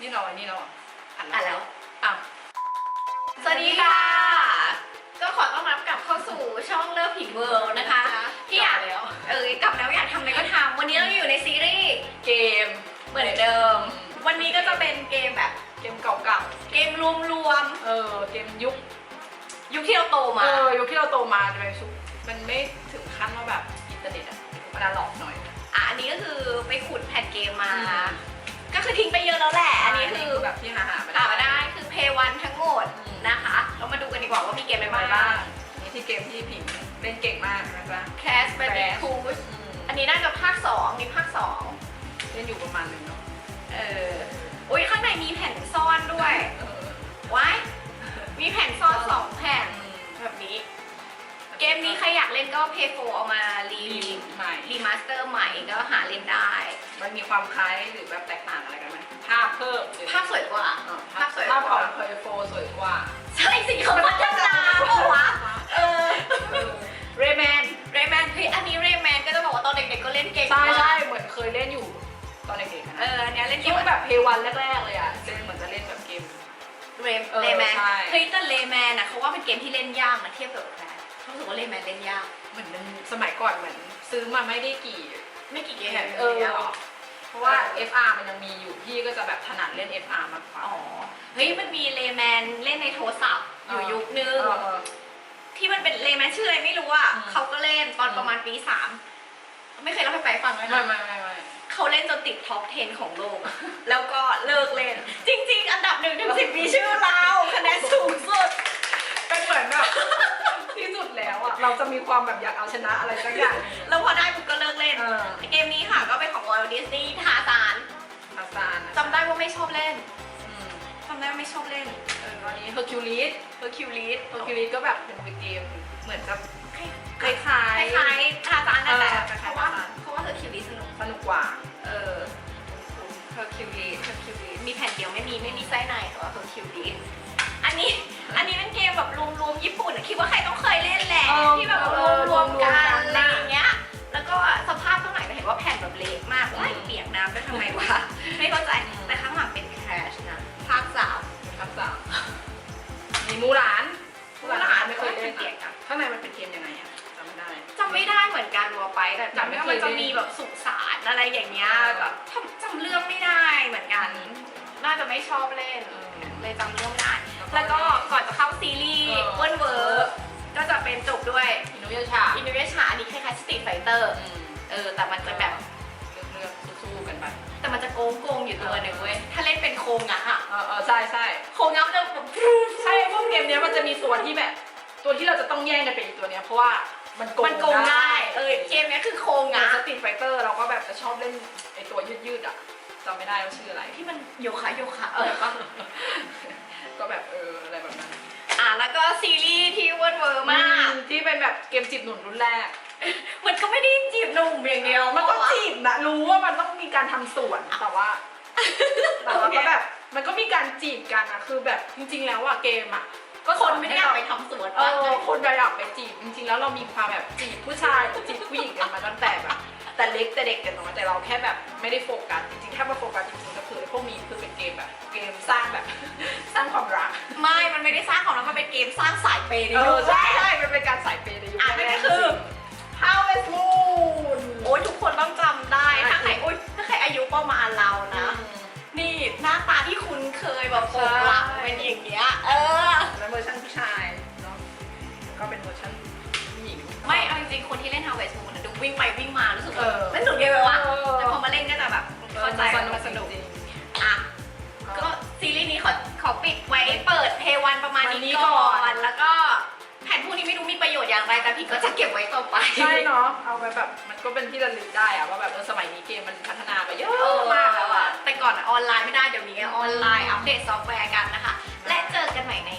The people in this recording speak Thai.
นี่เราอันนี้เราอะอะแล้ว อะสวัสดีค่ะ ก็ขอต้อนรับกลับเข้าสู่ช่องเลิฟผิงเวิลด์นะคะ ที่อยากแล้ว เออกลับแล้วอยากทำอะไรก็ทำวันนี้เราอยู่ในซีรีส์เกมเหมือนเดิม วันนี้ก็จะเป็นเกมแบบเกมเก่าเกมรวมๆเออ เกมยุค ๆยุคที่เราโตมา เออ ยุคที่เราโตมาจะเป็นชุกมันไม่ถึงขั้นว่าแบบอินเทอร์เน็ตอะมันอะหลอกหน่อย อะอันนี้ก็คือไปขุดแผ่นเกมมา อืม ก็คือทิ้งไปเยอะแล้วแหละ เรามาดูกันดีกว่าว่ามีเกมอะไรไปบ้างบ้างนี่ที่เกมที่ผิงเล่นเก่งมากนะจ๊ะแคสไปเป็น Crash คูชอืมอันนี้น่าจะภาคสองนี่ภาคสองเล่นอยู่ประมาณหนึงเนาะเอออุ้ยข้างในมีแผ่นซ่อนด้วยเออว้ายมีแผ่นซ่อนสองแผ่นอืมแบบนี้ เกมนี้ใครอยากเล่นก็เพย์โฟเอามารีรีใหม่รีมาสเตอร์ใหม่ก็หาเล่นได้ มันมีความคล้ายหรือแบบแตกต่างอะไรกันไหมภาพเพิ่มหรือภาพสวยกว่าเออภาพสวยกภาว่าพของเคยโฟสวยกว่า ใช่สิเขา เกช่มวงแบบเพย์วันแรกๆเลยอะเจนเหมือนจะเล่นแบบเกม เรมเออเรแมนใช่ เฮ้ยแต่เรแมนนะเขาว่าเป็นเกมที่เล่นยากนะเทียบกับแคร์เขารู้สึกว่าเรแมนเล่นยาก เหมือนมันสมัยก่อนเหมือนซื้อมาไม่ได้กี่ไม่กี่เกมเออเพราะว่า FR มันยังมีอยู่พี่ก็จะแบบถนัดเล่น FR มากกว่า อ๋อ เฮ้ยมันมีเรแมนเล่นในโทรศัพท์อยู่ยุคนึเองอเออ ที่มันเป็นเรแมนชื่ออะไรไม่รู้อะอืมเขาก็เล่นตอนอืม ประมาณปีสาม ไม่เคยเล่าให้ไปฟังเลยไม่นะ ไม่ไม่ไม่เขาเล่นจนติดท็อป 10 ของโลกอะแล้วก็เลิกเล่น จริง ๆ อันดับหนึ่งถึงสิบมีชื่อเราคะแนนสูงสุด เป็นเหมือนแบบ ที่สุดแล้วอะ เราจะมีความแบบอยากเอาชนะอะไรสักอย่างหนึ่งแล้วพอได้ปุ๊บก็เลิกเล่น เออเกมนี้ค่ะก็เป็นของวอลดิสนีย์ทาซานทาซานอะจำได้ว่าไม่ชอบเล่นอืมจำได้ว่าไม่ชอบเล่น เออตอนนี้เฮอร์คิวลิสเฮอร์คิวลิสเฮอร์คิวลิสก็แบบเป็นเกม เหมือนจะ ไม่มีไม่มีไส้ในแต่ว่าเฮอร์คิวลิสอันนี้อันนี้เป็นเกมแบบรวมๆญี่ปุ่นอะคิดว่าใครต้องเคยเล่นแหละเออที่แบบเออรวมๆกันรวมๆกันอะไรอย่างเงี้ย แล้วก็สภาพข้างหลังจะเห็นว่าแผ่นแบบเละมากไล่เปียกน้ำไปทำไมวะไม่เข้าใจแต่ข้างหลังเป็นแคชนะภาคสามทับสามมีมูหลานมูหลานไม่เคยเล่นเปียกอะอะข้างในมันเป็นเกมยังไงอะ จำไม่ได้จำไม่ได้เหมือนกันวัวไปแต่จำได้ว่ามันจะมีแบบสุสานอะไรอย่างเงี้ยแบบจำจำเรื่องไม่ได้เหมือนกัน น่าจะไม่ชอบเล่นเออเลยจำเรื่องไม่ได้ แล้วก็ก่อนจะเข้าซีรีส์เออเวิร์นเวิร์กก็จะเป็นจบด้วยอินุยาชาอินโนเวชันอันนี้คล้ายๆสตรีทไฟเตอร์อืมเออแต่มันจะแบบเลือกเลือกสู้ๆกันไปแต่มันจะโกงโกงๆอยู่ตัวหนึ่งเว้ยถ้าเล่นเป็นโคงอะอะเออเออใช่ใช่โคงงับจะแบบใช่พวกเกมเนี้ยมันจะมีตัวที่แบบ ตัวที่เราจะต้องแย่งกันเป็นอีกตัวเนี้ยเพราะว่า มันโกงมันโกงได้เออเกมเนี้ยคือโคงงาอะนสตรีทไฟเตอร์เราก็แบบจะชอบเล่นไอตัวยืดๆอะจำไม่ได้ว่าชื่ออะไร ที่มันโยคะโยคะเออปะก็แบบเอออะไรแบบนั้นอะแล้วก็ซีรีส์ที่เวิร์นเวิร์มาก ที่เป็นแบบเกมจีบหนุนรุ่นแรก มันก็ไม่ได้จีบหนุ่มอย่างเดียวมันก็จีบนะรู้ว่ามันต้องมีการทำสวนแต่ว่า แต่ว่าก็แบบมันก็มีการจีบกันอะคือแบบจริงๆแล้วอะเกมอะ ก็คนไม่ได้อยากไปทำสวนเอวะอคนเราอยากไปจีบจริง ๆ แล้วเรามีความแบบจีบผู้ชายจีบผู้หญิงกันมาตั้งแต่แบบแต่เล็กแต่เด็กแต่น้อยแต่เราแค่แบบไม่ได้โฟกัสจริงๆถ้ามาโฟกัสจริงๆก็คือพวกนี้คือเป็นเกมแบบเกมสร้างแบบ สร้างความรักไม่ มันไม่ได้สร้างของแล้วมันเป็นเกมสร้างสายเปย์ในเอยุอค ใช่ใช่มันเป็นการสายเปย์ในยุคอะแรนั่นกก็คือ Harvest ริงๆคนที่เล่น Harvest Moon นะดูวิ่งไปวิ่งมารู้สึกเอว่าอมันหนุกเดียวเลยวะเออแต่พอมาเล่นก็จะแบบเข้าใจว่ามันสนุกจริงอะๆก็ซีรีส์นี้ขอขอปิดไว้เปิดเพวันประมาณวันนี้นี้ก่ก่ออน น แล้วก็แผ่นพวกนี้ไม่รู้มีประโยชน์อย่างไร แต่พี่ก็จะเก็บไว้ต่อไป ใช่เนาะเอาไปแบบมันก็เป็นที่ระลึกได้อะว่าแบบเออสมัยนี้เกมมันพัฒนาไปเยอะเออมากแล้วอะแต่ก่อนออนไลน์ไม่ได้เดี๋ยวนี้ออนไลน์อัปเดตซอฟต์แวร์กันนะคะ และเจอกันใหม่ใน